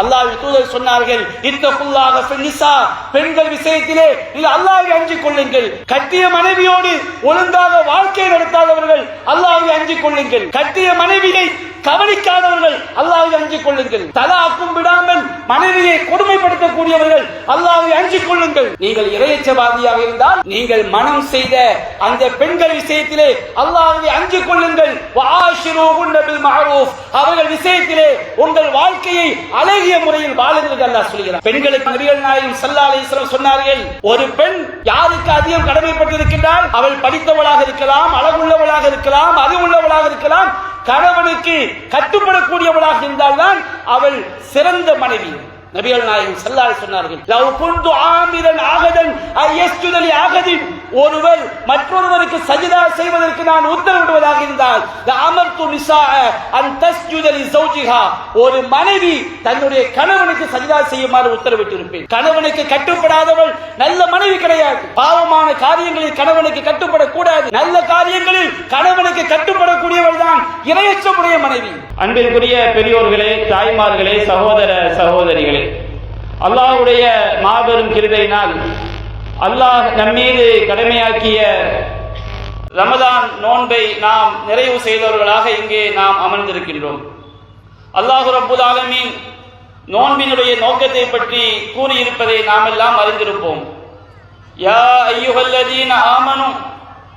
அல்லாஹ்வின் தூதர் சொன்னார்கள் இத்தகுல்லாக ஃபின்னிசா பெண்கள் விஷயத்திலே இது அல்லாஹ்வை அஞ்சிக் கொள்ளுங்கள். கட்டிய மனைவியோடு ஒழுங்காக வாழ்க்கை நடத்தாதவர்கள் அல்லாஹ்வை அஞ்சிக் கொள்ளுங்கள். கட்டிய மனைவியை கவனிக்காதவர்கள் அல்லாவை அஞ்சிக் கொள்ளுங்கள். தலாக்கும் விடாமல் மனைவியை கொடுமைப்படுத்தக்கூடியவர்கள் அல்லாவை அஞ்சிக் கொள்ளுங்கள். நீங்கள் இறையச்சவாதியாக இருந்தால் நீங்கள் மனம் செய்த அந்த பெண்கள் விஷயத்திலே அல்லாவை அஞ்சிக் கொள்ளுங்கள். அவர்கள் விஷயத்திலே உங்கள் வாழ்க்கையை அழகிய முறையில் வாழுங்கள் என்று அல்லாஹ் சொல்கிறார் பெண்களுக்கு நபிகள் நாயகம் ஸல்லல்லாஹு அலைஹி சொன்னார்கள் ஒரு பெண் யாருக்கு அதிகம் கடமைப்பட்டிருக்கின்றால் அவள் படித்தவளாக இருக்கலாம் அழகுள்ளவளாக இருக்கலாம் அறிவுள்ளவளாக இருக்கலாம் கணவனுக்கு கட்டுப்படக்கூடியவளாக இருந்தால்தான் அவள் சிறந்த மனைவி. நபிகள் நாயகம் செல்லால் சொன்னார்கள் லவ் குந்து ஆமிரன் ஆகதன் ஐயஸ்துதலி ஆகதின் ஒருவர் மற்றொருவருக்கு சஜிதா செய்வதற்கு நான் உத்தரவிடுவதாக இருந்தால் அமர்த்து நிசா அன் தஸ்ஜுதலி சௌஜிஹா. ஒரு மனைவி தன்னுடைய கணவனுக்கு சஜிதா செய்யுமாறு உத்தரவிட்டிருப்பேன். கணவனுக்கு கட்டுப்படாதவள் நல்ல மனைவி கிடையாது. பாவமான காரியங்களில் கணவனுக்கு கட்டுப்படக்கூடாது. நல்ல காரியங்களில் கணவனுக்கு கட்டுப்படக்கூடியவள் தான் இரையச்சமுடைய மனைவி. அன்பிற்குரிய பெரியோர்களே தாய்மார்களே சகோதர சகோதரிகளே அல்லாஹ்வுடைய மாபெரும் கிருபையினால் அல்லாஹ் நம்மீது கடமையாக்கிய ரமதான் நோன்பை நாம் நிறைவு செய்தவர்களாக இங்கே நாம் அமர்ந்திருக்கின்றோம். அல்லாஹு ரப்புல் ஆலமின் நோன்பினுடைய நோக்கத்தை பற்றி கூறியிருப்பதை நாம் எல்லாம் அறிந்திருப்போம். யா ஐயுகல்லதீன ஆமனு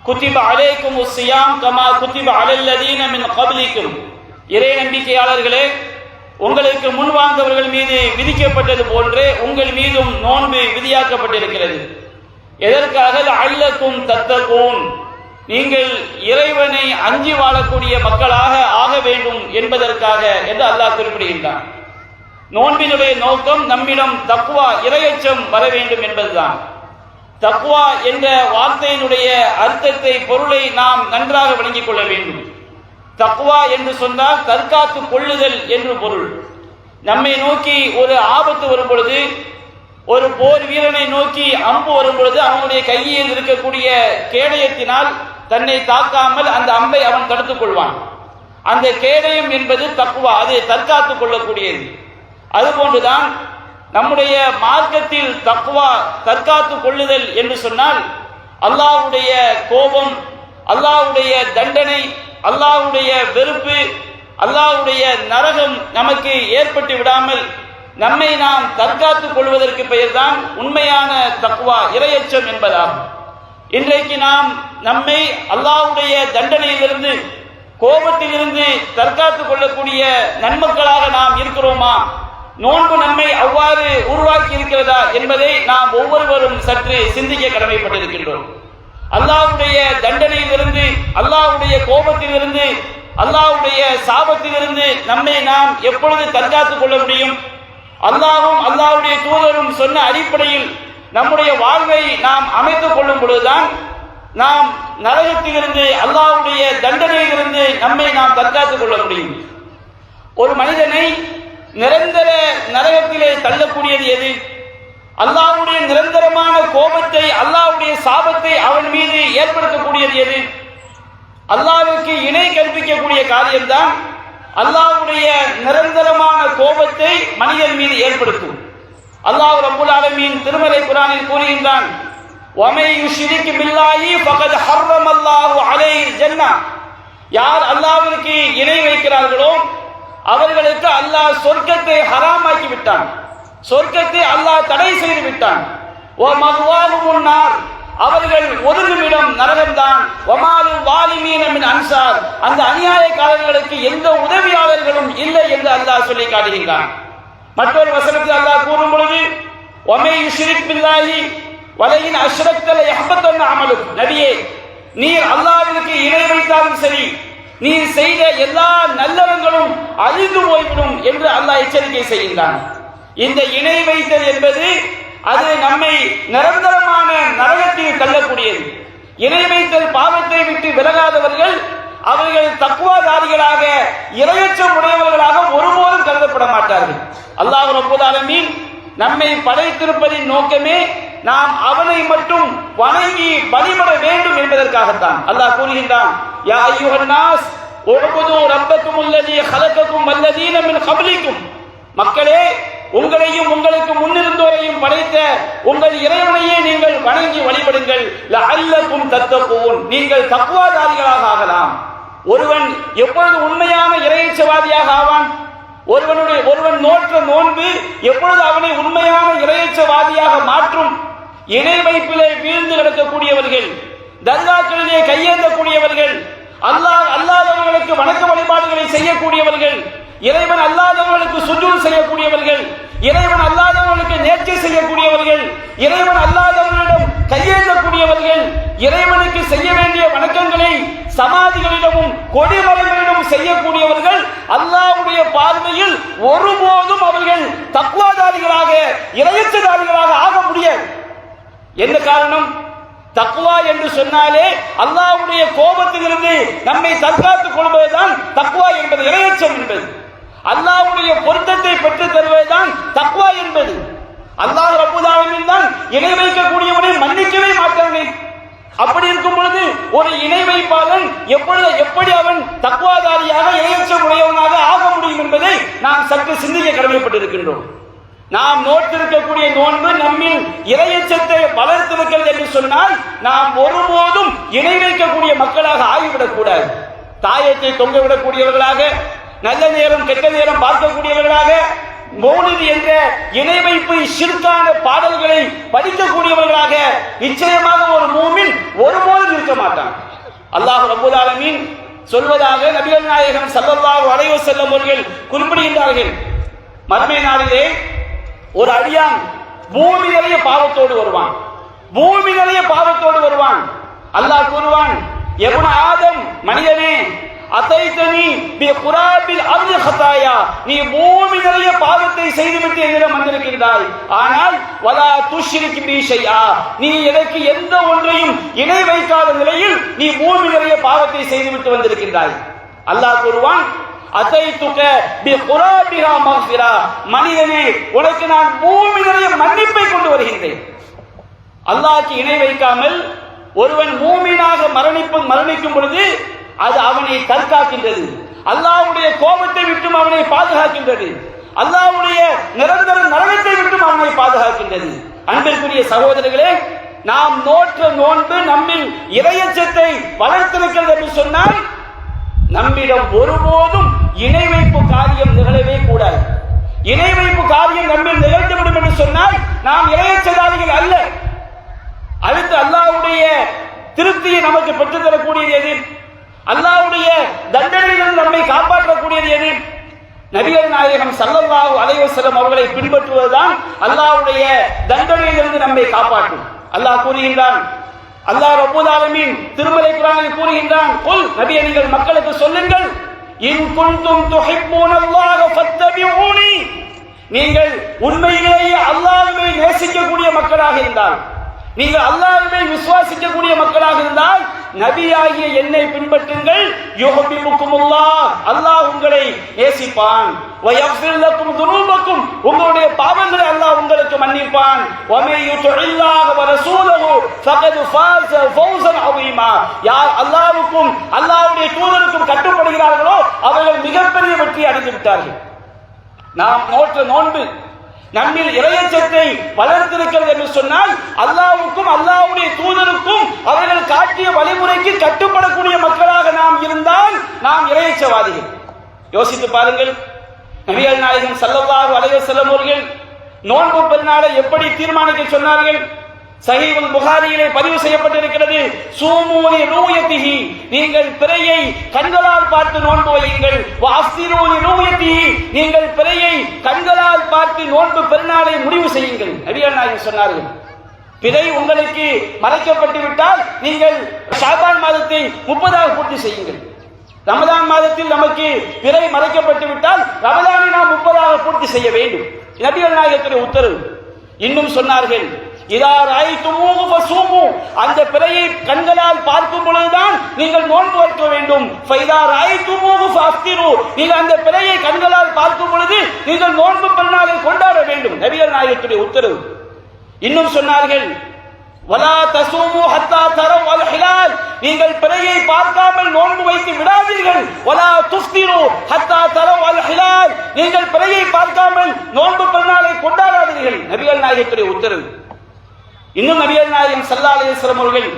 குத்திப அலைக்கும் உஸ்ஸியாம் கமா குத்திப அலல்லதீன மின் கப்லிக்கும். இறை நம்பிக்கையாளர்களே உங்களுக்கு முன் வாழ்ந்தவர்கள் மீது விதிக்கப்பட்டது போன்றே உங்கள் மீதும் நோன்பு விதியாக்கப்பட்டிருக்கிறது. எதற்காக? அல்லக்கும் தத்தகூன். நீங்கள் இறைவனை அஞ்சி வாழக்கூடிய மக்களாக ஆக வேண்டும் என்பதற்காக என்று அல்லாஹ் குறிப்பிடுகின்றான். நோன்பினுடைய நோக்கம் நம்மிடம் தக்குவா இரையச்சம் வர வேண்டும் என்பதுதான். தக்குவா என்ற வார்த்தையினுடைய அர்த்தத்தை பொருளை நாம் நன்றாக விளங்கிக் கொள்ள வேண்டும். தக்குவா என்று சொன்னால் தற்காத்து கொள்ளுதல் என்று பொருள். நம்மை நோக்கி ஒரு ஆபத்து வரும் பொழுது ஒரு போர் வீரனை நோக்கி அம்பு வரும் பொழுது அவனுடைய கையில் இருக்கக்கூடிய கேடயத்தினால் தன்னை தாக்காமல் அந்த அம்பை அவன் தடுத்துக் கொள்வான். அந்த கேடயம் என்பது தக்குவா அது தற்காத்துக் கொள்ளக்கூடியது. அதுபோன்றுதான் நம்முடைய மார்க்கத்தில் தக்குவா தற்காத்து கொள்ளுதல் என்று சொன்னால் அல்லாவுடைய கோபம் அல்லாவுடைய தண்டனை அல்லாவுடைய வெறுப்பு அல்லாவுடைய நரகம் நமக்கு ஏற்பட்டு விடாமல் நம்மை நாம் தற்காத்துக் கொள்வதற்கு பெயர்தான் உண்மையான தக்குவா இரையச்சம் என்பதாகும். இன்றைக்கு நாம் நம்மை அல்லாஹ்வுடைய தண்டனையிலிருந்து கோபத்திலிருந்து தற்காத்துக் கொள்ளக்கூடிய நன்மக்களாக நாம் இருக்கிறோமா? நோன்பு நம்மை அவ்வாறு உருவாக்கி இருக்கிறதா என்பதை நாம் ஒவ்வொருவரும் சற்று சிந்திக்க கடமைப்பட்டிருக்கின்றோம். அல்லாவுடைய தண்டனையிலிருந்து அல்லாவுடைய கோபத்திலிருந்து அல்லாவுடைய சாபத்திலிருந்து நம்மை நாம் எப்பொழுது தற்காத்துக் கொள்ள முடியும்? அல்லாவும் அல்லாவுடைய தூதரும் சொன்ன அடிப்படையில் நம்முடைய வாழ்வை நாம் அமைத்துக் கொள்ளும் பொழுதுதான் நாம் நரகத்திலிருந்து அல்லாவுடைய தண்டனையிலிருந்து நம்மை நாம் தற்காத்துக் கொள்ள முடியும். ஒரு மனிதனை நிரந்தர நரகத்திலே தள்ளக்கூடியது எது? அல்லாவுடைய நிரந்தரமான கோபத்தை அல்லாஹ்வுடைய சாபத்தை அவன் மீது ஏற்படுத்தக்கூடியது எது? அல்லாவுக்கு இணை கற்பிக்கக்கூடிய காரியம்தான் அல்லாவுடைய நிரந்தரமான கோபத்தை மனிதன் மீது ஏற்படுத்தும். அல்லாஹ் ரப்புல் ஆலமியின் திருமலை குரானில் கூறுகின்றான் வமை யுஷ்ரிக்கு பகத் ஹர்ரம் அல்லாஹு அலை ஜன்னா. யார் அல்லாவிற்கு இணை வைக்கிறார்களோ அவர்களுக்கு அல்லாஹ் சொர்க்கத்தை ஹராமாக்கி விட்டான். சொர்க்கத்தை அல்லாஹ் தடை செய்து விட்டான் ஓ மகுவாகு முன்னார் அவர்கள் ஒதுங்குமிடம் நரகம்தான். ஒமாலு வாலிமீனமின் அன்சார் அந்த அநியாயக்காரர்களுக்கு எந்த உதவியாளர்களும் இல்லை என்று அல்லாஹ் சொல்லி காட்டுகின்றான். மற்றொரு வசனத்தில் அல்லாஹ் கூறும் பொழுது ஒமே யுஷ்ரிக் பில்லாஹி வலையின் அஷ்ரத்தல யஹ்பத்தன் அமலும் நபியே நீர் அல்லாவிற்கு இணை வைத்தாலும் சரி நீர் செய்த எல்லா நல்லவங்களும் அழிந்து போய்விடும் என்று அல்லாஹ் எச்சரிக்கை செய்கின்றான். இந்த இணை வைத்தல் என்பது அது நம்மை நிரந்தரமான நரகத்தில் தள்ளக்கூடியது. இணை வைத்தல் பாவத்தை விட்டு விலகாதவர்கள் அவர்கள் தக்குவாதாரிகளாக இரையச்சம் உடையவர்களாக ஒருபோதும் கருதப்பட மாட்டார்கள். அல்லாஹ் ரபுதாலமீன் நம்மை படைத்திருப்பதின் நோக்கமே நாம் அவனை மட்டும் வணங்கி வழிபட வேண்டும் என்பதற்காகத்தான். அல்லாஹ் கூறுகின்றான் யா ஐயுஹன் நாஸ் உபகுது ரப்பக்கும் அல்லதி ஹலக்கக்கும் அல்லதீன மின் கபலிக்கும். மக்களே உங்களையும் உங்களுக்கு முன்னிருந்தோரையும் படைத்த உங்கள் இறைவனையே நீங்கள் வணங்கி வழிபடுங்கள். அல்லக்கும் தத்தப்போன் நீங்கள் தக்குவாதாரிகளாக ஆகலாம். ஒருவன் எப்பொழுது உண்மையான இறையச்சவாதியாக ஆவான்? ஒருவனுடைய ஒருவன் நோற்ற நோன்பு எப்பொழுது அவனை உண்மையான இறையச்சவாதியாக மாற்றும்? இணை வைப்பிலே வீழ்ந்து நடக்கக்கூடியவர்கள் தர்காக்களிலே கையேந்தக்கூடியவர்கள் அல்லாஹ் அல்லாதவர்களுக்கு வணக்க வழிபாடுகளை செய்யக்கூடியவர்கள் இறைவன் அல்லாதவர்களுக்கு சுஜூல் செய்யக்கூடியவர்கள் இறைவன் அல்லாதவர்களுக்கு நேர்ச்சி செய்யக்கூடியவர்கள் இறைவன் அல்லாதவர்களிடம் கையேற்றக்கூடியவர்கள் இறைவனுக்கு செய்ய வேண்டிய வணக்கங்களை சமாதிகளிடமும் கொடிமரங்களிடமும் செய்யக்கூடியவர்கள் அல்லாவுடைய பார்வையில் ஒருபோதும் அவர்கள் தக்குவாதாரிகளாக இறையச்சதாரிகளாக ஆக முடியாது. என்ன காரணம்? தக்குவா என்று சொன்னாலே அல்லாவுடைய கோபத்திலிருந்து நம்மை தற்காத்துக் கொள்வதுதான் தக்குவா என்பது இறையச்சம் என்பது. அல்லாவுடைய பொருத்தத்தை பெற்று தருவதுதான் தக்குவா என்பது. அல்லாஹ் ரப்புதாவின் தான் இணை வைக்கக்கூடியவனை மன்னிக்கவே மாட்டாங்க அப்படி இருக்கும் பொழுது ஒரு இணை வைப்பாளன் எப்பொழுது எப்படி அவன் தக்குவாதாரியாக இரையச்சம் உடையவனாக ஆக முடியும் என்பதை நாம் சற்று சிந்திக்க கடமைப்பட்டிருக்கின்றோம். நாம் நோட்டிருக்கக்கூடிய நோன்பு நம்மில் இறையச்சத்தை வளர்த்திருக்கிறது என்று சொன்னால் நாம் ஒருபோதும் இணை வைக்கக்கூடிய மக்களாக ஆகிவிடக்கூடாது. தாயத்தை தொங்கவிடக்கூடியவர்களாக நல்ல நேரம் கெட்ட நேரம் பார்க்கக்கூடியவர்களாக மௌலிது என்ற இணை வைப்பு சிறுக்கான பாடல்களை படிக்கக்கூடியவர்களாக நிச்சயமாக ஒரு மூமின் ஒருபோதும் இருக்க மாட்டான். அல்லாஹ் ரபுல் ஆலமீன் சொல்வதாக நபிகள் நாயகம் ஸல்லல்லாஹு அலைஹி செல்லும் அவர்கள் குறிப்பிடுகின்றார்கள். மர்மை நாளிலே ஒரு அடியான் பூமி நிறைய பாவத்தோடு வருவான். பூமி நிறைய பாவத்தோடு வருவான். அல்லாஹ் கூறுவான் எவன ஆதம் மனிதனே அதைத்தனி பி குராபில் அர்து ஹதாயா நீ பூமி நிறைய பாவத்தை செய்துவிட்டு என்னிடம் வந்திருக்கின்றாய். ஆனால் வலா துஷ்ரிக் பி நீ எனக்கு எந்த ஒன்றையும் இணை வைக்காத நிலையில் நீ பூமி நிறைய பாவத்தை செய்துவிட்டு வந்திருக்கின்றாய். அல்லாஹ் கூறுவான் அதைத்துக பி குராபிஹா மக்ஃபிரா மனிதனே உனக்கு நான் பூமி நிறைய மன்னிப்பை கொண்டு வருகின்றேன். அல்லாஹ்க்கு இணை வைக்காமல் ஒருவன் மூமீனாக மரணிப்பு மரணிக்கும் பொழுது அது அவனை தற்காக்கின்றது. அல்லாவுடைய கோபத்தை விட்டும் அவனை பாதுகாக்கின்றது. அல்லாவுடைய நிரந்தர நரகத்தை விட்டும் அவனை பாதுகாக்கின்றது. அன்பிற்குரிய சகோதரர்களே நாம் நோற்ற நோன்பு நம்மில் இறையச்சத்தை வளர்த்திருக்கிறது என்று சொன்னால் நம்மிடம் ஒருபோதும் இணை வைப்பு காரியம் நிகழவே கூடாது. இணை வைப்பு காரியம் நம்மில் நிகழ்ந்துவிடும் என்று சொன்னால் நாம் இறையச்சதாரிகள் அல்ல. அடுத்து அல்லாஹ்வுடைய திருப்தியை நமக்கு பெற்றுத் தரக்கூடியது எது? அல்லாஹ்வுடைய தண்டனையிலிருந்து நம்மை காப்பாற்றக்கூடியது எது? நபிகள் நாயகம் சல்லல்லாஹு அலைவசலம் அவர்களை பின்பற்றுவதுதான் அல்லாவுடைய தண்டனையிலிருந்து நம்மை காப்பாற்றும். அல்லாஹ் கூறுகின்றான் அல்லாஹ் ரப்பல் ஆலமீன் திருமலை குரானில் கூறுகின்றான் கொல் நபியே நீங்கள் மக்களுக்கு சொல்லுங்கள் இன் குன்தும் துஹிப்பூனல்லாஹ ஃபத்தபிஊனி. நீங்கள் உண்மையிலேயே அல்லாஹ்வை நேசிக்கக்கூடிய மக்களாக இருந்தால் நீங்கள் அல்லாஹ்வை விசுவாசிக்கக்கூடிய மக்களாக இருந்தால் நபியாகிய என்னை பின்பற்றுங்கள். யுஹிப்புக்குமுல்லாஹ் அல்லாஹ் உங்களை நேசிப்பான். உங்களுடைய பாவங்களை அல்லாஹ் உங்களுக்கு மன்னிப்பான். யார் அல்லாவுக்கும் அல்லாவுடைய தூதருக்கும் கட்டுப்படுகிறார்களோ அவர்கள் மிகப்பெரிய வெற்றி அடைந்து விட்டார்கள் நாம் நோற்ற நோன்பு நம்மில் இறையச்சத்தை வளர்த்திருக்கிறது என்று சொன்னால் அல்லாவுக்கும் அல்லாவுடைய தூதருக்கும் அவர்கள் காட்டிய வழிமுறைக்கு கட்டுப்படக்கூடிய மக்களாக நாம் இருந்தால் நாம் இறையச்சவாதிகள். யோசித்து பாருங்கள் நபிகள் நாயகம் ஸல்லல்லாஹு அலைஹி செல்லும் அவர்கள் நோன்பு பெருநாளை எப்படி தீர்மானிக்க சொன்னார்கள்? சஹீவுல் புகாரியிலே பதிவு செய்யப்பட்டிருக்கிறது. சூமூலி ரூயத்திஹி. நீங்கள் பிறையை கண்களால் பார்த்து நோன்பு வையுங்கள். வாசிரூலி ரூயத்திஹி. நீங்கள் பிறையை கண்களால் பார்த்து நோன்பு பெருநாளை முடிவு செய்யுங்கள். அடியார் நாயகம் சொன்னார்கள். பிறை உங்களுக்கு மறைக்கப்பட்டு விட்டால் நீங்கள் ஷாபான் மாதத்தை முப்பதாக பூர்த்தி செய்யுங்கள். ரமதான் மாதத்தில் நமக்கு பிறை மறைக்கப்பட்டு விட்டால் ரமதானை நாம் முப்பதாக பூர்த்தி செய்ய வேண்டும். நபிகள் நாயகத்துடைய உத்தரவு. இன்னும் சொன்னார்கள் இதா ராய்த்துமூஹு ஃபசூமு. அந்த பிறையை கண்களால் பார்க்கும் பொழுதுதான் நீங்கள் நோன்பு வைக்க வேண்டும். ஃபைதா ராய்த்துமூஹு ஃபஅஃப்திரு. நீங்கள் அந்த பிறையை கண்களால் பார்க்கும் பொழுது நீங்கள் நோன்பு பெருநாளை கொண்டாட வேண்டும். நபிகள் நாயகத்துடைய உத்தரவு. இன்னும் சொன்னார்கள் வலா தசூமு ஹத்தா தரம் அல் ஹிலால். நீங்கள் பிறையை பார்க்காமல் நோன்பு வைத்து விடாதீர்கள். வலா துஸ்திரு ஹத்தா தரம் அல் ஹிலால். நீங்கள் பிறையை பார்க்காமல் நோன்பு பெருநாளை கொண்டாடாதீர்கள். நபிகள் நாயகத்துடைய உத்தரவு. இன்னும் நபிகள் நாயகம் ஸல்லல்லாஹு அலைஹி அவர்கள்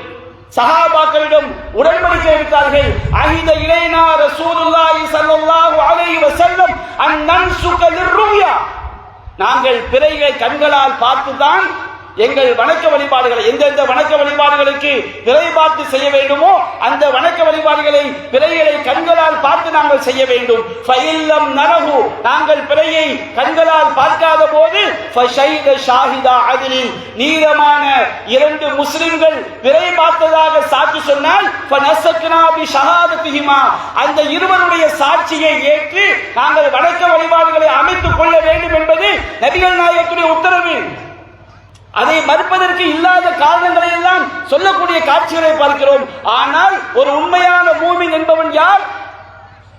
சஹாபாக்களிடம் உடன்படிக்கை எடுத்தார்கள். அகித இளைனா ரசூலுல்லாஹி ஸல்லல்லாஹு அலைஹி வஸல்லம் அன் நன்சுக லிர்ருயா. நாங்கள் பிறைகளை கண்களால் பார்த்துதான் எங்கள் வணக்க வழிபாடுகளை எந்தெந்த வணக்க வழிபாடுகளுக்கு விலை பார்த்து செய்ய வேண்டுமோ அந்த வணக்க வழிபாடுகளை பிறைகளை கண்களால் பார்த்து நாங்கள் செய்ய வேண்டும். ஃபைல்லம் நரகு நாங்கள் பிறையை கண்களால் பார்க்காத போது ஃபஷைத ஷாஹிதா அதிலில் நீளமான இரண்டு முஸ்லிம்கள் விலை பார்த்ததாக சாட்சி சொன்னால் ஃபனசக்னா ஷஹாதத்திஹிமா அந்த இருவருடைய சாட்சியை ஏற்று நாங்கள் வணக்க வழிபாடுகளை அமைத்துக் கொள்ள வேண்டும் என்பது நபிகள் நாயகத்துடைய உத்தரவு. அதை மறுப்பதற்கு இல்லாத காரணங்களை எல்லாம் சொல்லக்கூடிய காட்சிகளை பார்க்கிறோம். ஆனால் ஒரு உண்மையான மூமின் என்பவன் யார்?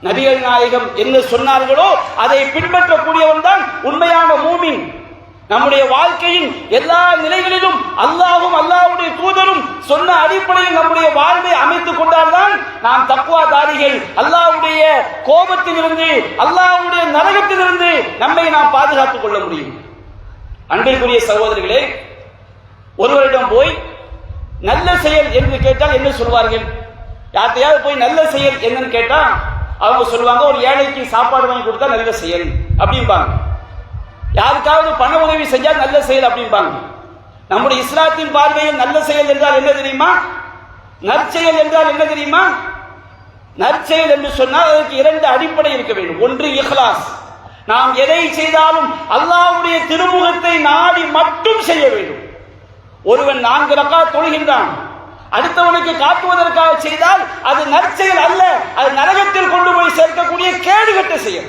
நபிகள் நாயகம் என்ன சொன்னார்களோ அதை பின்பற்றக்கூடியவன் தான் உண்மையான மூமின். நம்முடைய வாழ்க்கையின் எல்லா நிலைகளிலும் அல்லாஹும் அல்லாஹ்வுடைய தூதரும் சொன்ன அடிப்படையில் நம்முடைய வாழ்வை அமைத்துக் கொண்டால்தான் நாம் தக்குவாதாரிகள் அல்லாஹ்வுடைய கோபத்திலிருந்து அல்லாஹ்வுடைய நரகத்திலிருந்து நம்மை நாம் பாதுகாத்துக் கொள்ள முடியும். அன்பிற்குரிய சகோதரிகளே ஒருவரிடம் போய் நல்ல செயல் என்று கேட்டால் என்ன சொல்வார்கள்? யார்த்தையாவது போய் நல்ல செயல் என்னன்னு கேட்டா அவங்க சொல்லுவாங்க ஒரு ஏழைக்கு சாப்பாடு வாங்கி கொடுத்தா நல்ல செயல் அப்படிம்பாங்க. யாருக்காவது பண உதவி செஞ்சால் நல்ல செயல் அப்படிம்பாங்க. நம்முடைய இஸ்லாத்தின் பார்வையில் நல்ல செயல் என்றால் என்ன தெரியுமா? நற்செயல் என்றால் என்ன தெரியுமா? நற்செயல் என்று சொன்னால் அதற்கு இரண்டு அடிப்படை இருக்க வேண்டும். ஒன்று இஹ்லாஸ். நாம் எதை செய்தாலும் அல்லாவுடைய திருமுகத்தை நாடி மட்டும் செய்ய வேண்டும். ஒருவன் நான்கு ரக்கா தொழுகின்றான். அடுத்தவனுக்கு காட்டுவதற்காக செய்தால் அது நற்செயல் அல்ல. அது நரகத்தில் கொண்டு போய் சேர்க்கக்கூடிய கேடுகட்ட செயல்.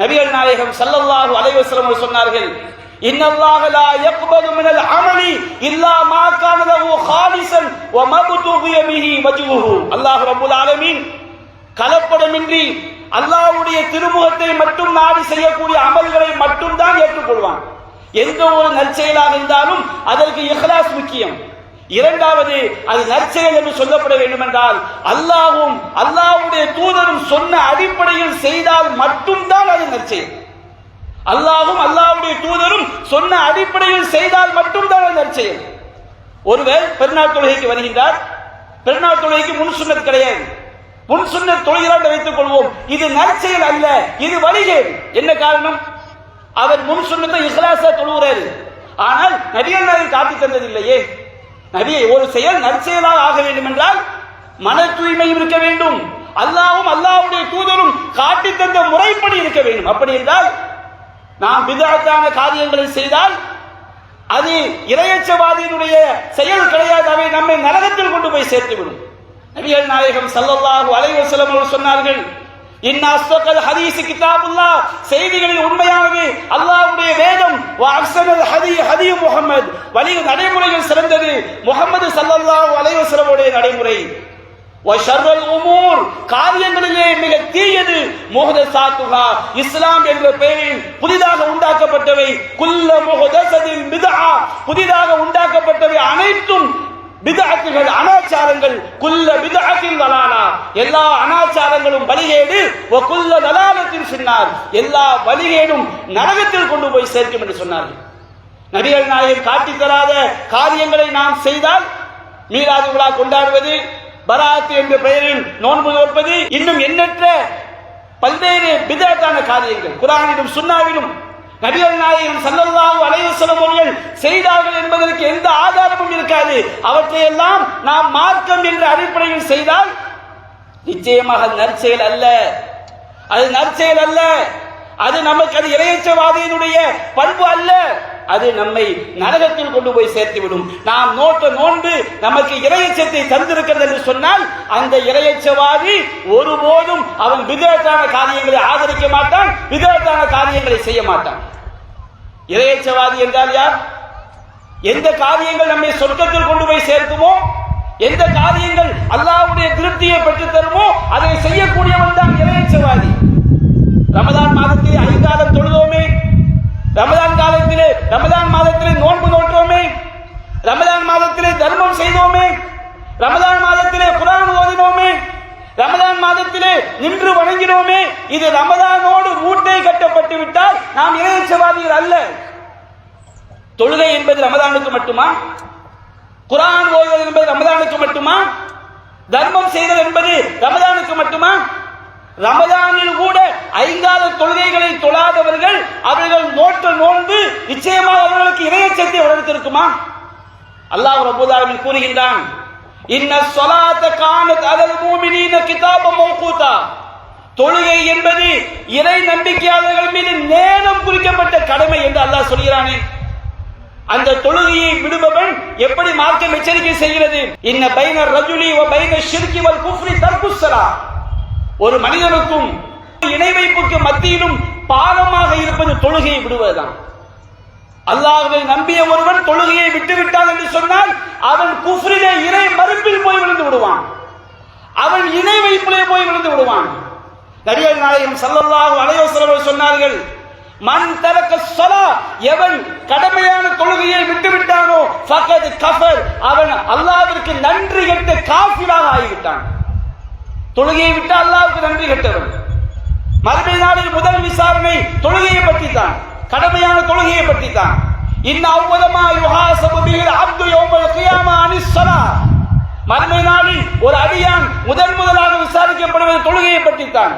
நபிகள் நாயகம் சல்லல்லாஹு அலைவசலம் சொன்னார்கள் இன்னல்லாஹ லா யக்பது மினல் அமலி இல்லா மா கான லஹு காலிசன் வ மப்துகிய பிஹி வஜ்ஹுஹு அல்லாஹ் ரப்பல் ஆலமீன் கலப்படமின்றி அல்லாஹ்வுடைய திருமுகத்தை மட்டும் நாடி செய்யக்கூடிய அமல்களை மட்டும் தான் ஏற்றுக்கொள்வான். எந்த ஒரு நற்செயலாக இருந்தாலும் அதற்கு இஹ்லாஸ் முக்கியம். இரண்டாவது அது நற்செயல் என்று சொல்லப்பட வேண்டும் என்றால் அல்லாஹ்வும் அல்லாவுடைய தூதரும் சொன்ன அடிப்படையில் செய்தால் மட்டும்தான் அது நற்செயல். அல்லாவும் அல்லாவுடைய தூதரும் சொன்ன அடிப்படையில் செய்தால் மட்டும்தான் அது நற்செயல். ஒருவர் பெருநாள் தொழுகைக்கு வருகின்றார். பெருநாள் தொழுகைக்கு முன் சுண்ணத் கிடையாது. முன் சுண்ணத் தொழுகிறான் வைத்துக் கொள்வோம். இது நற்செயல் அல்ல இது வழிகேடு. என்ன காரணம்? அவர் முன் சுன்னத்தை இஹ்லாசா தொழுகிறாரு ஆனால் நபிகள் நாயகம் காட்டி தந்ததில்லையே. நபியை ஒரு செயல் நற்செயலாக ஆக வேண்டும் என்றால் மன தூய்மையும் இருக்க வேண்டும். அல்லாவும் அல்லாவுடைய தூதரும் காட்டி தந்த முறைப்படி இருக்க வேண்டும். அப்படி என்றால் நாம் விதத்தான காரியங்களை செய்தால் அது இரையச்சவாதியினுடைய செயல் கிடையாது. அவை நம்மை நரகத்தில் கொண்டு போய் சேர்த்துவிடும். நபிகள் நாயகம் ஸல்லல்லாஹு அலைவசலம் வஸல்லம் அவர்கள் சொன்னார்கள் இன்னா அஸ்தகல் ஹதீஸ் கிதாபுல்லாஹ் செய்திகளில் உண்மையானது அல்லாஹ்வுடைய வேதம். வ அஹ்ஸனல் ஹதி ஹதி முஹம்மது. வழி நடைமுறைகள் சிறந்தது. முகமது ஸல்லல்லாஹு அலைஹி நடைமுறை. காரியங்களிலே மிக தீயது. முஹதசாத்துஹா. இஸ்லாம் என்ற பெயரில் புதிதாக உண்டாக்கப்பட்டவை. குல்ல முஹதசதின் பிதஆ. புதிதாக உண்டாக்கப்பட்டவை அனைத்தும் பிதஅத்துகள் அனாச்சாரங்கள். குல்ல பிதஅத்தின் தலாலா. எல்லா அனாச்சாரங்களும் வழிகேடு வ குல்ல சொன்னார். எல்லா வழிகேடும் நரகத்தில் கொண்டு போய் சேர்க்கும் என்று சொன்னார்கள். நபிகள் நாயகம் காட்டித் தராத காரியங்களை நாம் செய்தால் மீராது விழா கொண்டாடுவது பராத் என்ற பெயரில் நோன்பு நோற்பது இன்னும் எண்ணற்ற பல்வேறு விதத்தான காரியங்கள். குரானிலும் சுன்னாவிலும் நபிகள் நாயகம் சல்லல்லாஹு அலைஹி அவர்கள் செய்தார்கள் என்பதற்கு எந்த ஆதாரமும் இருக்காது. அவற்றையெல்லாம் நாம் மார்க்கம் என்ற அடிப்படையில் செய்தால் நிச்சயமாக அது நற்செயல் அல்ல. அது நற்செயல் அல்ல. அது நமக்கு அது இறையச்சவாதியினுடைய பண்பு அல்ல. அது நம்மை நரகத்தில் கொண்டு போய் சேர்த்துவிடும். நாம் நோட்ட நோன்பு நமக்கு இறையச்சத்தை தந்திருக்கிறது என்று சொன்னால் அந்த இறையச்சவாதி ஒருபோதும் அவன் விதத்தான காரியங்களை ஆதரிக்க மாட்டான் விதத்தான காரியங்களை செய்ய மாட்டான். இறையச்சவாதி என்றால் யார்? எந்த காரியங்கள் நம்மை சொர்க்கத்தில் கொண்டு போய் சேர்க்குமோ எந்த காரியங்கள் அல்லாவுடைய திருப்தியை பெற்று தருமோ அதை செய்யக்கூடியவன் தான் இறையச்சவாதி. ரமதான் மாதத்திலே ஐந்தாலம் தொழுதோமே. ரமதான் காலத்திலே ரமதான் மாதத்திலே நோன்பு நோற்றோமே. ரமதான் மாதத்திலே தர்மம் செய்தோமே. ரமதான் மாதத்திலே குரான் ஓதினோமே. ரமதான் மாதத்திலே நின்று வணங்கினோமே. இது ரமதானோடு மூட்டை கட்டப்பட்டு விட்டால் நாம் இறையச்சவாதிகள் அல்ல. தொழுகை என்பது ரமதானுக்கு மட்டுமா? குரான் ஓய்வது என்பது ரமதானுக்கு மட்டுமா? தர்மம் செய்தல் என்பது ரமதானுக்கு மட்டுமா? ரமதானில் கூட ஐங்கால தொழுகைகளை தொழாதவர்கள் அவர்கள் நோட்டு நோன்பு நிச்சயமாக அவர்களுக்கு இணையச்சத்தை வளர்த்திருக்குமா? அல்லாஹ் ரபுதாவில் கூறுகின்றான் இன்ன சொலாத்த காணத் அதல் மூமினின கிதாபம் மௌகூதா. தொழுகை என்பது இறை நம்பிக்கையாளர்கள் மீது நேரம் குறிக்கப்பட்ட கடமை என்று அல்லாஹ் சொல்கிறானே. அந்த தொழுகையை விடுபவன் எப்படி மார்க்கம் எச்சரிக்கை செய்கிறது? இன்ன பைன ரஜுலி ஓ பைன ஷிர்கி வல் குஃப்ரி தர்குஸ்ஸலா ஒரு மனிதனுக்கும் இணை வைப்புக்கு மத்தியிலும் பாலமாக இருப்பது தொழுகையை விடுவதுதான். அல்லாஹ்வை நம்பிய ஒருவன் தொழுகையை விட்டு விட்டான் என்று சொன்னால் அவன் குஃப்ரிலே இறை மறுப்பில் போய் விழுந்து விடுவான். அவன் இணை வைப்பிலே போய் விழுந்து விடுவான். நடிகர் நாயகம் சல்லல்லாஹு அலைஹி வஸல்லம் சொன்னார்கள் மன் தரக்க ஸலா எவன் கடமையான தொழுகையை விட்டு விட்டானோ ஃபகத் கஃபர் அவன் அல்லாவிற்கு நன்றி கெட்டு காஃபிராக ஆகிவிட்டான். தொழுகையை விட்டு அல்லாவுக்கு நன்றி கெட்டவன். மறுமை நாளில் முதல் விசாரணை தொழுகையை பற்றி தான் கடமையான தொழுகையை பற்றி தான் இன்ன அவ்வதமா யுஹாசபு பிஹில் அப்து யௌமல் கியாமா அனிஸ் மறுமை நாளில் ஒரு அடியான் முதல் முதலாக விசாரிக்கப்படுவது தொழுகையை பற்றி தான்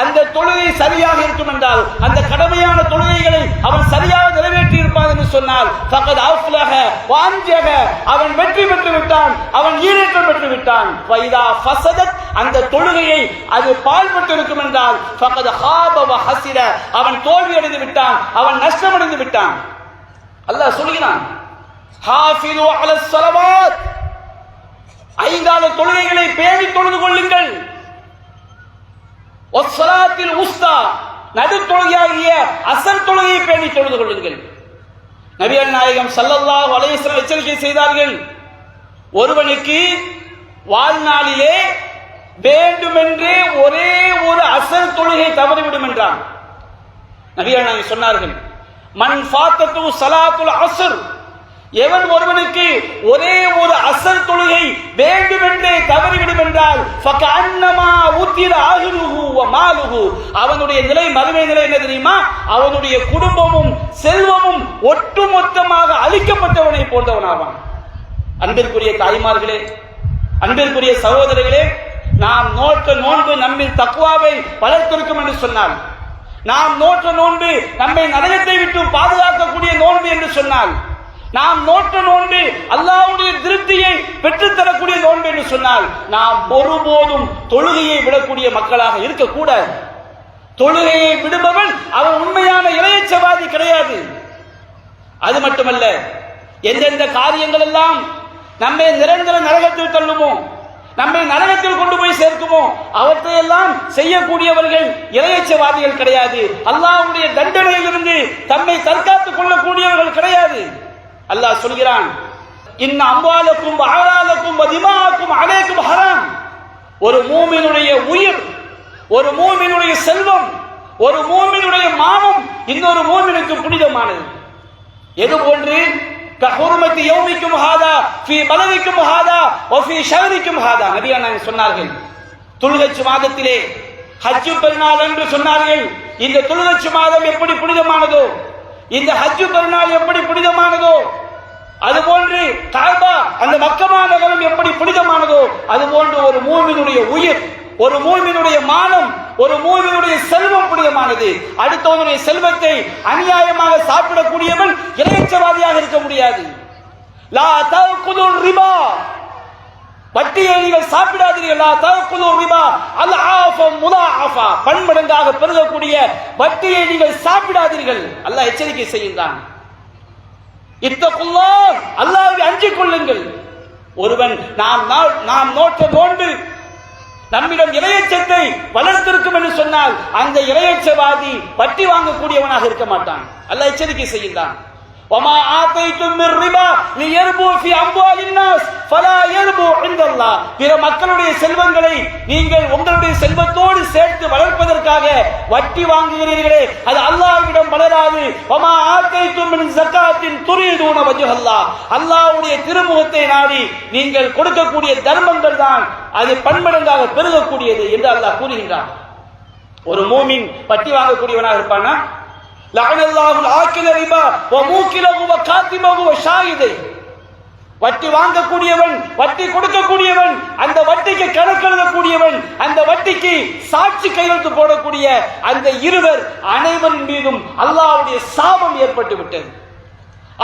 அந்த தொழுகை சரியாக இருக்கும் என்றால் அந்த கடமையான தொழுகைகளை அவன் சரியாக நிறைவேற்றி இருப்பான் என்று சொன்னால் ஃபகத் அஃப்லஹ வாஞ்சக அவன் வெற்றி பெற்று விட்டான் அவன் ஈரேற்றம் பெற்று விட்டான் ஃபைதா ஃபசதத் அந்த தொழுகையை அது பால்பட்டு இருக்கும் என்றால் ஃபகத் ஹாப ஹசிர அவன் தோல்வி அடைந்து விட்டான் அவன் நஷ்டமடைந்து விட்டான் அல்லாஹ் சொல்கிறான் ஹாஃபிது அலஸ் ஸலவாத் ஐந்தாறு தொழுகைகளை பேணி தொழுது கொள்ளுங்கள். ஒஸ்ஸலாத்தில் உஸ்தா நடு தொழுகையாகிய அசல் தொழுகையை பேணி தொழுது கொள்ளுங்கள். நபியல் நாயகம் சல்லல்லா அலைஹி எச்சரிக்கை செய்தார்கள். ஒருவனுக்கு வாழ்நாளிலே வேண்டுமென்றே ஒரே ஒரு அசல் தொழுகை தவறிவிடும் என்றான். நபியல் நாயகம் சொன்னார்கள் மண் ஃபாத்தத்து சலாத்துல் அஸ்ர் எவன் ஒருவனுக்கு ஒரே ஒரு அசல் தொழுகை வேண்டுமென்றே தவறிவிடும் என்றால் அவனுடைய நிலை மறுமை நிலை என்ன தெரியுமா? அவனுடைய குடும்பமும் செல்வமும் ஒட்டுமொத்தமாக அழிக்கப்பட்டவனை போன்றவனாவான். அன்பிற்குரிய தாய்மார்களே அன்பிற்குரிய சகோதரர்களே நாம் நோட்ட நோன்பு நம்மில் தக்குவாவை வளர்த்திருக்கும் என்று சொன்னான் நாம் நோற்ற நோன்பு நம்மை நரகத்தை விட்டு பாதுகாக்கக்கூடிய நோன்பு என்று சொன்னால் நாம் நோட்டு நோன்பு அல்லாவுடைய திருப்தியை பெற்றுத்தரக்கூடிய நோன்பு என்று சொன்னால் நாம் ஒருபோதும் தொழுகையை விடக்கூடிய மக்களாக இருக்கக்கூடாது. தொழுகையை விடுபவன் அவன் உண்மையான இளையச்சவாதி கிடையாது. அது மட்டுமல்ல எந்தெந்த காரியங்கள் எல்லாம் நம்மை நிரந்தர நரகத்தில் தள்ளுமோ நம்மை நரகத்தில் கொண்டு போய் சேர்க்குமோ அவற்றையெல்லாம் செய்யக்கூடியவர்கள் இளையச்சவாதிகள் கிடையாது. அல்லாவுடைய தண்டனையிலிருந்து தம்மை தற்காத்துக் கொள்ளக்கூடியவர்கள் கிடையாது. அல்லாஹ் சொல்கிறான் இன்ன அம்பாலுக்கும் ஆளாலுக்கும் அதிமாக்கும் அலைக்கும் ஹராம். ஒரு மூமினுடைய உயிர் ஒரு மூமினுடைய செல்வம் ஒரு மூமினுடைய மானம் இன்னொரு மூமினுக்கு புனிதமானது. எது போன்று? கஹுர்மத்தி யௌமிக்கும் ஹாதா ஃபி பலதிக்கும் ஹாதா வஃபி ஷஹரிக்கும் ஹாதா. நபியா நாங்கள் சொன்னார்கள் துல்கச்சு மாதத்திலே ஹஜ்ஜு பெருநாள் என்று சொன்னார்கள் இந்த துல்கச்சு மாதம் எப்படி புனிதமானதோ இந்த ஹஜ்ஜு பெருநாள் எப்படி புனிதமானதோ அதுபோன்று காபா அந்த மக்கமா நகரம் எப்படி புனிதமானதோ அதுபோன்று ஒரு மூமினுடைய உயிர் ஒரு மூமினுடைய மானம் ஒரு மூமினுடைய செல்வம் புனிதமானது. அடுத்தவனுடைய செல்வத்தை அநியாயமாக சாப்பிடக்கூடியவன் இறையச்சவாதியாக இருக்க முடியாது. லா தகுதுல் ரிபா. வட்டியை நீங்கள் சாப்பிடாதீர்கள். லா தகுதுல் ரிபா. அல் ஆஃபம் முதா ஆஃபா பன்மடங்காக பெருகக்கூடிய வட்டியை நீங்கள் சாப்பிடாதீர்கள். அல்லாஹ் எச்சரிக்கை செய்கின்றான். இத்தகுல்லா அல்லாஹ்வை அஞ்சிக் கொள்ளுங்கள். ஒருவன் நாம் நாம் நோட்ட நோன்பு நம்மிடம் இரையச்சத்தை வளர்த்திருக்கும் என்று சொன்னால் அந்த இரையச்சவாதி பட்டி வாங்கக்கூடியவனாக இருக்க மாட்டான். அல்ல எச்சரிக்கை செய்கிறான் ஒமா ஆத்தை தும்மிர் ரிபா நீ எர்பூஃபி அம்பாலின் நாஸ் பிற மக்களுடைய செல்வங்களை நீங்கள் உங்களுடைய செல்வத்தோடு சேர்த்து வளர்ப்பதற்காக வட்டி வாங்குகிறீர்களே. அது அல்லாஹ்விடம் வளராது. வமா ஆத்தைத்தும் சக்காத்தின் ஜக்காத்தின் துரியதூன அல்லாஹ்வுடைய திருமுகத்தை நாடி நீங்கள் கொடுக்கக்கூடிய தர்மங்கள் தான் அது பன்மடங்காக பெருகக்கூடியது என்று அல்லாஹ் கூறுகின்றான். ஒரு மூமின் வட்டி வாங்கக்கூடியவனாக இருப்பானா? லஅனல்லாஹுல் ஆக்கில ரிபா. வ மூக்கிலஹு வ காத்திமா வ ஷாயிதை வட்டி வாங்கக்கூடியவன் வட்டி கொடுக்கக்கூடியவன் அந்த வட்டிக்கு கணக்கெழுதக்கூடியவன் அந்த வட்டிக்கு சாட்சி கையெழுத்து போடக்கூடிய அந்த இருவர் அனைவரின் மீதும் அல்லாவுடைய சாபம் ஏற்பட்டு விட்டது.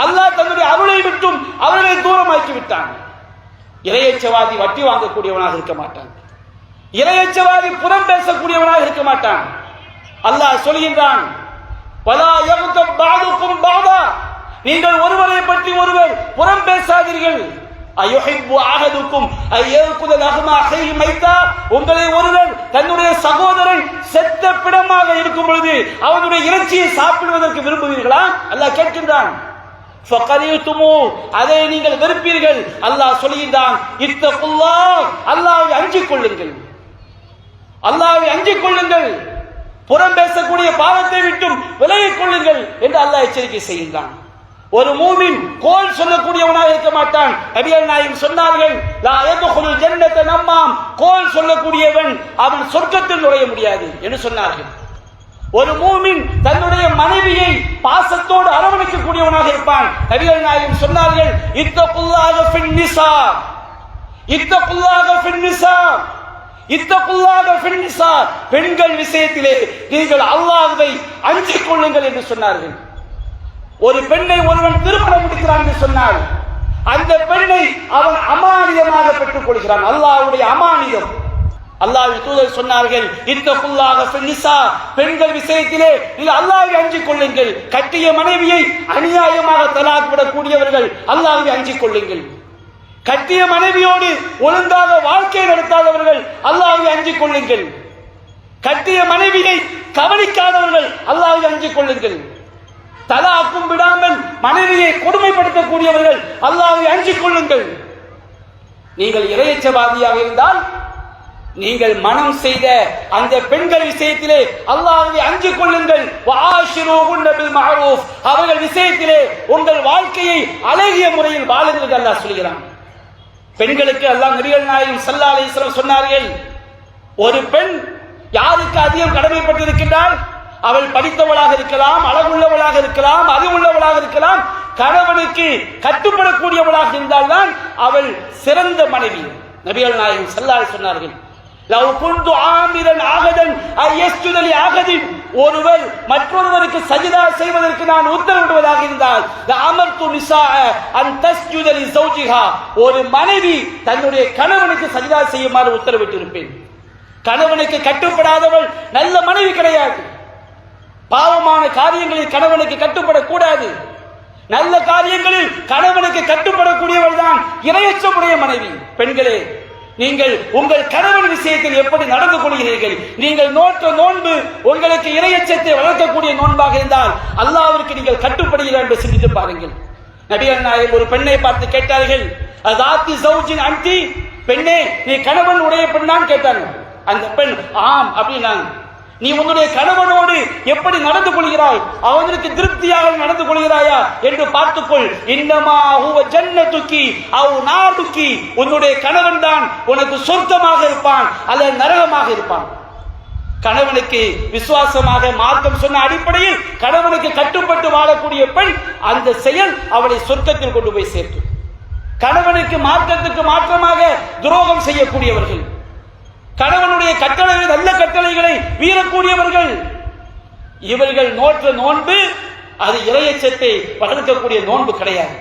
அல்லாஹ் தன்னுடைய அருளை விட்டும் அவர்களை தூரமாக்கி விட்டான். இரையச்சவாதி வட்டி வாங்கக்கூடியவனாக இருக்க மாட்டான். இரையச்சவாதி புறம் பேசக்கூடியவனாக இருக்க மாட்டான். அல்லாஹ் சொல்கின்றான் பலா யகுத்தம் பாதுக்கும் பாதா. நீங்கள் ஒருவரை பற்றி ஒருவர் புறம் பேசாதீர்கள். உங்களை ஒருவர் தன்னுடைய சகோதரன் செத்த பிடமாக இருக்கும் பொழுது அவனுடைய இறைச்சியை சாப்பிடுவதற்கு விரும்புவீர்களா? அல்லாஹ் கேட்கின்றான். அதை நீங்கள் வெறுப்பீர்கள். அல்லாஹ் சொல்லுகின்றான் இத்தகுல்லாஹ் அல்லாவை அஞ்சிக் கொள்ளுங்கள். அல்லாவை அஞ்சிக் கொள்ளுங்கள். புறம் பேசக்கூடிய பாவத்தை விட்டும் விலகிக் கொள்ளுங்கள் என்று அல்லாஹ் எச்சரிக்கை செய்கின்றான். ஒரு மூமின் கோல் சொல்லக்கூடியவனாக இருக்க மாட்டான். அபியல் நாயகம் சொன்னார்கள் லா நம்மாம். கோல் சொல்லக்கூடியவன் அவன் சொர்க்கத்தில் நுழைய முடியாது என்று சொன்னார்கள். ஒரு மூமின் தன்னுடைய மனைவியை பாசத்தோடு அரவணைக்கக்கூடியவனாக இருப்பான். நபிகள் நாயகம் சொன்னார்கள் இத்த புல்லாக நிசா. இத்த புல்லாக நிசா. இத்தகுல்லாக ஃபின் நிசா. பெண்கள் விஷயத்திலே நீங்கள் அல்லாஹ்வை அஞ்சிக் கொள்ளுங்கள் என்று சொன்னார்கள். ஒரு பெண்ணை ஒருவன் திருமணம் முடிக்கிறான் என்று சொன்னால் அந்த பெண்ணை அவன் அமானியமாக பெற்றுக் கொள்கிறான். அல்லாஹ்வுடைய அமானியம். அல்லாஹ் தூதர் சொன்னார்கள் இந்த புல்லாக நிசா பெண்கள் விஷயத்திலே இது அல்லாஹ்வை அஞ்சிக் கொள்ளுங்கள். கட்டிய மனைவியை அநியாயமாக தலாக் விடக்கூடியவர்கள் அல்லாஹ்வை அஞ்சிக் கொள்ளுங்கள். கட்டிய மனைவியோடு ஒழுங்காக வாழ்க்கை நடத்தாதவர்கள் அல்லாஹ்வை அஞ்சிக் கொள்ளுங்கள். கட்டிய மனைவியை கவனிக்காதவர்கள் அல்லாஹ்வை அஞ்சிக் கொள்ளுங்கள். தலாக்கும் விடாமல் மனைவியை கொடுமைப்படுத்தக்கூடியவர்கள் அல்லாவை அஞ்சிக் கொள்ளுங்கள். நீங்கள் இறையச்சவாதியாக இருந்தால் நீங்கள் மனம் செய்த அந்த பெண்கள் விஷயத்திலே அல்லாஹ்வை அஞ்சு கொள்ளுங்கள். அவர்கள் விஷயத்திலே உங்கள் வாழ்க்கையை அழகிய முறையில் வாழுங்கள் அல்லாஹ் சொல்கிறான். பெண்களுக்கு அல்லாஹ் நபிகள் நாயகம் ஸல்லல்லாஹு அலைஹி சொன்னார்கள் ஒரு பெண் யாருக்கு அதிகம் கடமைப்பட்டிருக்கின்றால் அவள் படித்தவளாக இருக்கலாம் அழகுள்ளவளாக இருக்கலாம் அறிவுள்ளவளாக இருக்கலாம் கணவனுக்கு கட்டுப்படக்கூடியவளாக இருந்தால்தான் அவள் சிறந்த மனைவி. நபிகள் நாயகம் செல்லால் சொன்னார்கள் லவ் குந்து ஆமிரன் ஆகதன் ஐயஸ்துதலி ஆகதின். ஒருவர் மற்றொருவருக்கு சஜிதா செய்வதற்கு நான் உத்தரவிடுவதாக இருந்தால் அமர்த்து நிசா அன் தஸ்ஜுதலி சௌஜிஹா. ஒரு மனைவி தன்னுடைய கணவனுக்கு சஜிதா செய்யுமாறு உத்தரவிட்டிருப்பேன். கணவனுக்கு கட்டுப்படாதவள் நல்ல மனைவி கிடையாது. பாவமான காரியங்களில் கணவனுக்கு கட்டுப்படக்கூடாது. நல்ல காரியங்களில் கணவனுக்கு கட்டுப்படக்கூடியவள் தான் இரையச்சமுடைய மனைவி. பெண்களே நீங்கள் உங்கள் கணவன் விஷயத்தில் எப்படி நடந்து கொள்கிறீர்கள்? நீங்கள் நோற்ற நோன்பு உங்களுக்கு இரையச்சத்தை வளர்க்கக்கூடிய நோன்பாக இருந்தால் அல்லாவிற்கு நீங்கள் கட்டுப்படுகிறார் என்று சிந்தித்து பாருங்கள். நபிகள் நாயகம் ஒரு பெண்ணை பார்த்து கேட்டார்கள் அதாத்தி சௌஜின் அன்டி பெண்ணே நீ கணவன் உடைய பெண்ணான்னு கேட்டாங்க அந்த பெண் ஆம் அப்படின்னாங்க. நீ உன்னுடைய கணவனோடு எப்படி நடந்து கொள்கிறாய்? அவனுக்கு திருப்தியாக நடந்து கொள்கிறாயா? என்று பார்த்துக்கொள். இன்னமா ஹுவ ஜன்னத்துக்கி அவ் நாடுக்கி. உன்னுடைய கணவன் தான் உனக்கு சொர்க்கமாக இருப்பான் அல்லது நரகமாக இருப்பான். கணவனுக்கு விசுவாசமாக மார்க்கம் சொன்ன அடிப்படையில் கணவனுக்கு கட்டுப்பட்டு வாழக்கூடிய பெண் அந்த செயல் அவளை சொர்க்கத்தில் கொண்டு போய் சேர்க்கும். கணவனுக்கு மார்க்கத்துக்கு மாற்றமாக துரோகம் செய்யக்கூடியவர்கள். கணவனுடைய கட்டளைகள் நல்ல கட்டளைகளை மீறக்கூடியவர்கள். இவர்கள் நோற்ற நோன்பு அது இறையச்சத்தை வளர்க்கக்கூடிய நோன்பு கிடையாது.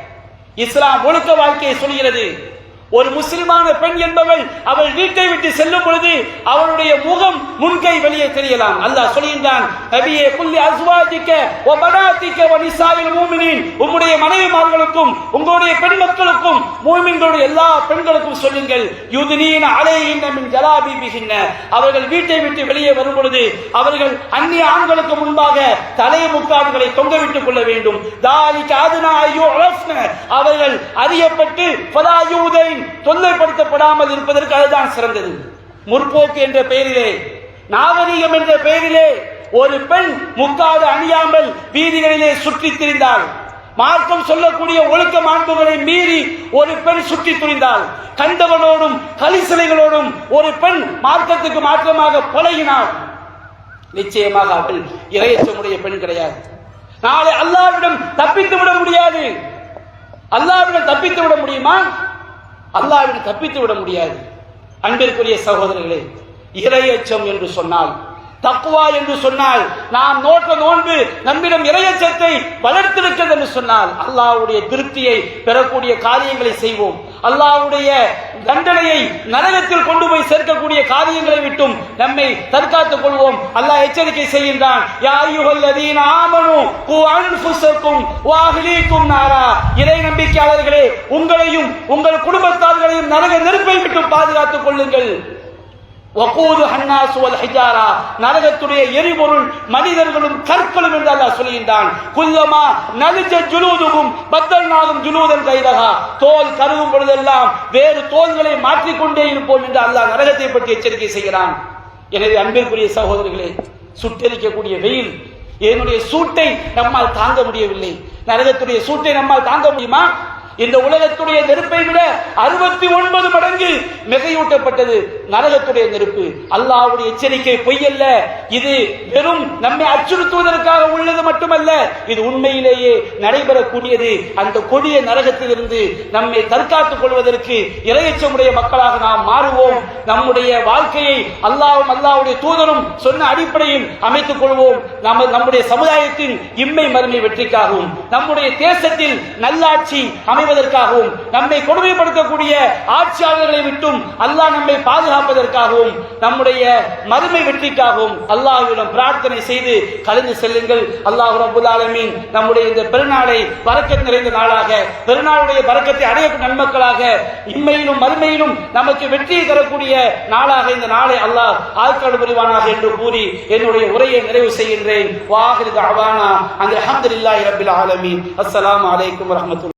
இஸ்லாம் ஒழுக்க வாழ்க்கையை சொல்கிறது. ஒரு முஸ்லிமான பெண் என்பவள் அவள் வீட்டை விட்டு செல்லும் பொழுது அவளுடைய முகம் முன்கை வெளியே தெரியலாம். அல்லாஹ் சொல்கின்றான் நபியே குல்லி அஸ்வாஜிக்க ஓ பனாத்திக்க வ நிசாவில் மூமினின். உம்முடைய மனைவிமார்களுக்கும் உங்களுடைய பெண் மக்களுக்கும் மூமின்களுடைய எல்லா பெண்களுக்கும் சொல்லுங்கள் யுதுனீன அலைகின்ற மின் ஜலாபிபிகின்ன அவர்கள் வீட்டை விட்டு வெளியே வரும் பொழுது அவர்கள் அந்நிய ஆண்களுக்கு முன்பாக தலை முக்காடுகளை தொங்கவிட்டுக் கொள்ள வேண்டும். தாலிக்கு அதுனா ஐயோ அவர்கள் அறியப்பட்டு பலாயூதை தொல்லைப்படுத்தப்படாமல் இருப்பதற்கு அதுதான் சிறந்தது. முற்போக்கு என்ற பெயரிலே நாகரிகம் என்ற பெயரிலே ஒரு பெண் முக்காது அணியாமல் வீதிகளிலே சுற்றித் திரிந்தாள். மார்க்கம் சொல்லக்கூடிய ஒழுக்க மாண்புகளை மீறி ஒரு பெண் சுற்றி துணிந்தாள் கண்டவனோடும் கலிசலைகளோடும் ஒரு பெண் மார்க்கத்துக்கு மாற்றமாக பழகினாள். நிச்சயமாக அவள் இரையச்சமுடைய பெண் கிடையாது. நாளை அல்லாவிடம் தப்பித்து விட முடியாது. அல்லாவிடம் தப்பித்து விட முடியுமா? அல்லாவிடம் தப்பித்து விட முடியாது. அன்பிற்குரிய சகோதரர்களே இரையச்சம் என்று சொன்னால் தக்குவா என்று சொன்னால் நாம் நோட்ட நோன்பு நம்மிடம் இரையச்சத்தை வளர்த்திருக்கிறது என்று சொன்னால் அல்லாவுடைய திருப்தியை பெறக்கூடிய காரியங்களை செய்வோம். அல்லாஹ்வுடைய தண்டனையை நரகத்தில் கொண்டு போய் சேர்க்கக்கூடிய காரியங்களை விட்டும் நம்மை தற்காத்துக் கொள்வோம். அல்லாஹ் எச்சரிக்கை செய்கின்றான் நாரா. இறை நம்பிக்கையாளர்களே உங்களையும் உங்கள் குடும்பத்தார்களையும் நரக நெருப்பை விட்டு பாதுகாத்துக் கொள்ளுங்கள். நரகத்துடைய எரிபொருள் மனிதர்களும் கற்களும் என்று அல்லாஹ் சொல்கின்றான். குல்லமா நலிஜ ஜுலூதுகும் பத்தல்நாகும் ஜுலூதன் கைதகா. தோல் கருகும் பொழுதெல்லாம் வேறு தோல்களை மாற்றிக்கொண்டே இருப்போம் என்று அல்லாஹ் நரகத்தை பற்றி எச்சரிக்கை செய்கிறான். எனவே அன்பிற்குரிய சகோதரர்களே சுட்டெரிக்கக்கூடிய வெயில் என்னுடைய சூட்டை நம்மால் தாங்க முடியவில்லை. நரகத்துடைய சூட்டை நம்மால் தாங்க முடியுமா? இந்த உலகத்துடைய நெருப்பை விட அறுபத்தி ஒன்பது மடங்கு மிகையூட்டப்பட்டது நரகத்துடைய நெருப்பு. அல்லாவுடைய எச்சரிக்கை பொய்யல்ல. இது வெறும் நம்மை அச்சுறுத்துவதற்காக உள்ளது மட்டுமல்ல இது உண்மையிலேயே நடைபெறக்கூடியது. அந்த கொடிய நரகத்திலிருந்து நம்மை தற்காத்துக் கொள்வதற்கு இரையச்சமுடைய மக்களாக நாம் மாறுவோம். நம்முடைய வாழ்க்கையை அல்லாவும் அல்லாவுடைய தூதரும் சொன்ன அடிப்படையில் அமைத்துக் கொள்வோம். நம்ம நம்முடைய சமுதாயத்தின் இம்மை மருமை வெற்றிக்காகவும் நம்முடைய தேசத்தில் நல்லாட்சி அமை அமைவதற்காகவும் நம்மை கொடுமைப்படுத்தக்கூடிய ஆட்சியாளர்களை விட்டும் அல்லாஹ் நம்மை பாதுகாப்பதற்காகவும் நம்முடைய மறுமை வெற்றிக்காகவும் அல்லாஹ்விடம் பிரார்த்தனை செய்து கலந்து செல்லுங்கள். அல்லாஹ் ரபுல் ஆலமீன் நம்முடைய இந்த பெருநாளை பறக்கத் நிறைந்த நாளாக பெருநாளுடைய பறக்கத்தை அடைய நன்மக்களாக இம்மையிலும் மறுமையிலும் நமக்கு வெற்றியை தரக்கூடிய நாளாக இந்த நாளை அல்லாஹ் ஆட்காடு புரிவானாக என்று கூறி என்னுடைய உரையை நிறைவு செய்கின்றேன். வாஹிருக்கு அவானா அந்த அஹமதுல்லாஹி ரபில் ஆலமீன். அஸ்ஸலாம் அலைக்கும் வரமத்துல